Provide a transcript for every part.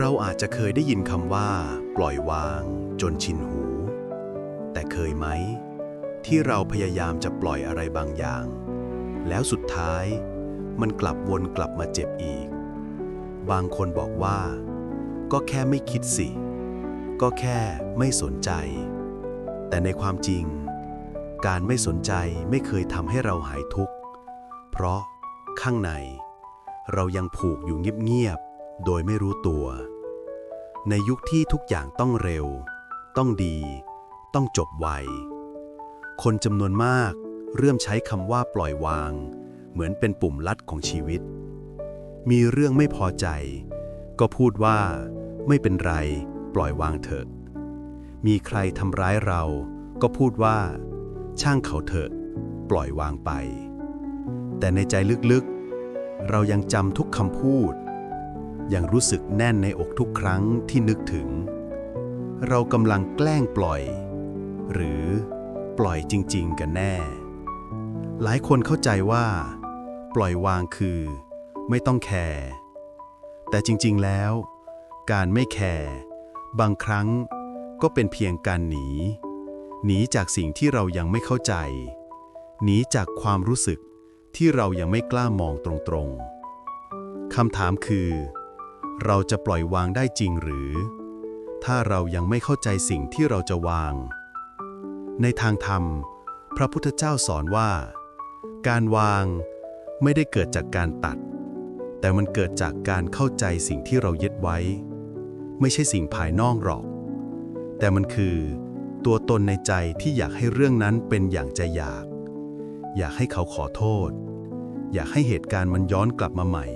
เราอาจจะเคยได้ยินคำว่า ปล่อยวาง จนชินหู แต่เคยไหม ที่เราพยายามจะปล่อยอะไรบางอย่าง แล้วสุดท้าย มันกลับวนกลับมาเจ็บอีก บางคนบอกว่า ก็แค่ไม่คิดสิ ก็แค่ไม่สนใจ แต่ในความจริง การไม่สนใจไม่เคยทำให้เราหายทุกข์ เพราะข้างใน เรายังผูกอยู่เงียบๆโดยไม่รู้ตัว ในยุคที่ทุกอย่างต้องเร็ว ต้องดี ต้องจบไว คนจำนวนมากเริ่มใช้คำว่าปล่อยวาง เหมือนเป็นปุ่มลัดของชีวิต มีเรื่องไม่พอใจ ก็พูดว่า ไม่เป็นไร ปล่อยวางเถอะ มีใครทำร้ายเรา ก็พูดว่า ช่างเขาเถอะ ปล่อยวางไป แต่ในใจลึกๆ เรายังจำทุกคำพูด ยังรู้สึกแน่นในอกทุกครั้งที่นึกถึง เรากำลังแกล้งปล่อย หรือปล่อยจริง ๆ กันแน่ หลายคนเข้าใจว่า ปล่อยวางคือ ไม่ต้องแคร์แต่จริง ๆ แล้ว การไม่แคร์บางครั้งก็เป็นเพียงการหนี หนีจากสิ่งที่เรายังไม่เข้าใจ หนีจากความรู้สึกที่เรายังไม่กล้ามองตรงๆคำถามคือ เราจะปล่อยวางได้จริงหรือ ถ้าเรายังไม่เข้าใจสิ่งที่เราจะวาง ในทางธรรม พระพุทธเจ้าสอนว่า การวางไม่ได้เกิดจากการตัด แต่มันเกิดจากการเข้าใจสิ่งที่เรายึดไว้ ไม่ใช่สิ่งภายนอกหรอก แต่มันคือ ตัวตนในใจที่อยากให้เรื่องนั้นเป็นอย่างใจอยาก อยากให้เขาขอโทษ อยากให้เหตุการณ์มันย้อนกลับมาใหม่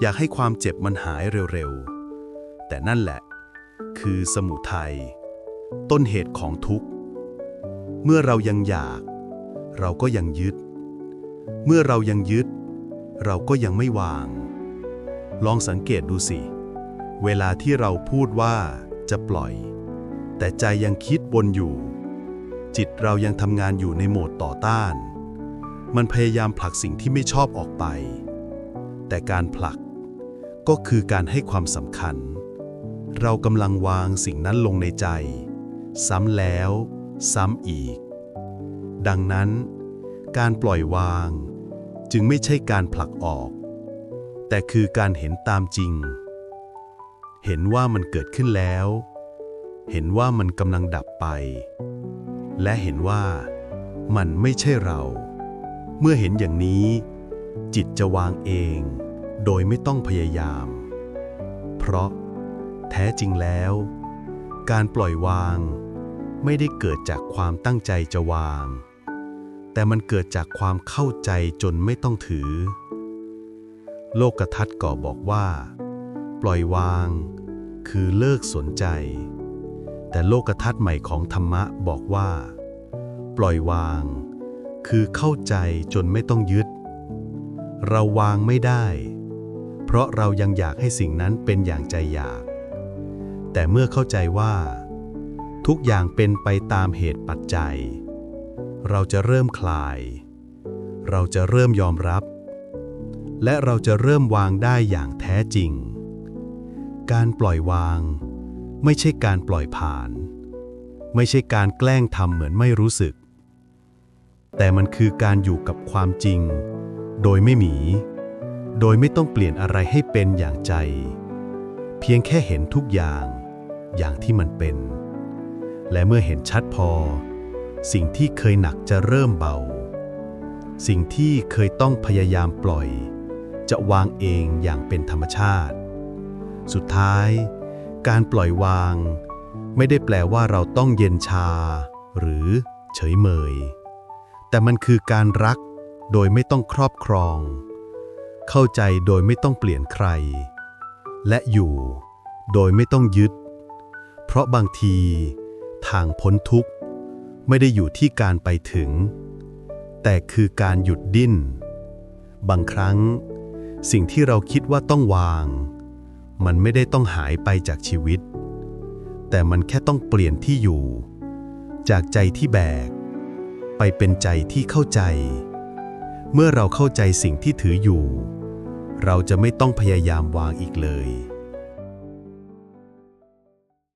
อยากให้ความเจ็บมันหายเร็วๆ แต่นั่นแหละ คือสมุทัยต้นเหตุของทุกข์ เมื่อเรายังอยาก เราก็ยังยึด เมื่อเรายังยึด เราก็ยังไม่วาง ลองสังเกตดูสิ เวลาที่เราพูดว่าจะปล่อย แต่ใจยังคิดวนอยู่ จิตเรายังทำงานอยู่ในโหมดต่อต้าน มันพยายามผลักสิ่งที่ไม่ชอบออกไป แต่การผลัก ก็คือการให้ความสำคัญ เรากำลังวางสิ่งนั้นลงในใจ ซ้ำแล้ว ซ้ำอีก ดังนั้น การปล่อยวาง จึงไม่ใช่การผลักออก แต่คือการเห็นตามจริง เห็นว่ามันเกิดขึ้นแล้ว เห็นว่ามันกำลังดับไป และเห็นว่ามันไม่ใช่เรา เมื่อเห็นอย่างนี้ จิตจะวางเอง โดยไม่ต้องพยายาม เพราะ แท้จริงแล้ว การปล่อยวาง ไม่ได้เกิดจากความตั้งใจจะวาง แต่มันเกิดจากความเข้าใจจนไม่ต้องถือ โลกทัศน์ก่อบอกว่า ปล่อยวาง คือเลิกสนใจ แต่โลกทัศน์ใหม่ของธรรมะบอกว่า ปล่อยวาง คือเข้าใจจนไม่ต้องยึดเราวางไม่ได้ เพราะเรายังอยากให้สิ่งนั้นเป็นอย่างใจอยาก แต่เมื่อเข้าใจว่า ทุกอย่างเป็นไปตามเหตุปัจจัย เราจะเริ่มคลาย เราจะเริ่มยอมรับ และเราจะเริ่มวางได้อย่างแท้จริง การปล่อยวาง ไม่ใช่การปล่อยผ่าน ไม่ใช่การแกล้งทำเหมือนไม่รู้สึก แต่มันคือการอยู่กับความจริง โดยไม่หมี โดยไม่ต้องเปลี่ยนอะไรให้เป็นอย่างใจ เพียงแค่เห็นทุกอย่าง อย่างที่มันเป็น และเมื่อเห็นชัดพอ สิ่งที่เคยหนักจะเริ่มเบา สิ่งที่เคยต้องพยายามปล่อย จะวางเองอย่างเป็นธรรมชาติ สุดท้าย การปล่อยวาง ไม่ได้แปลว่าเราต้องเย็นชา หรือเฉยเมย แต่มันคือการรักโดยไม่ต้องครอบครอง เข้าใจโดยไม่ต้องเปลี่ยนใคร และอยู่โดยไม่ต้องยึด เพราะบางที ทางพ้นทุกข์ ไม่ได้อยู่ที่การไปถึง แต่คือการหยุดดิ้น บางครั้ง สิ่งที่เราคิดว่าต้องวาง มันไม่ได้ต้องหายไปจากชีวิต แต่มันแค่ต้องเปลี่ยนที่อยู่ จากใจที่แบก ไปเป็นใจที่เข้าใจ เมื่อเราเข้าใจสิ่งที่ถืออยู่ เราจะไม่ต้องพยายามวางอีกเลย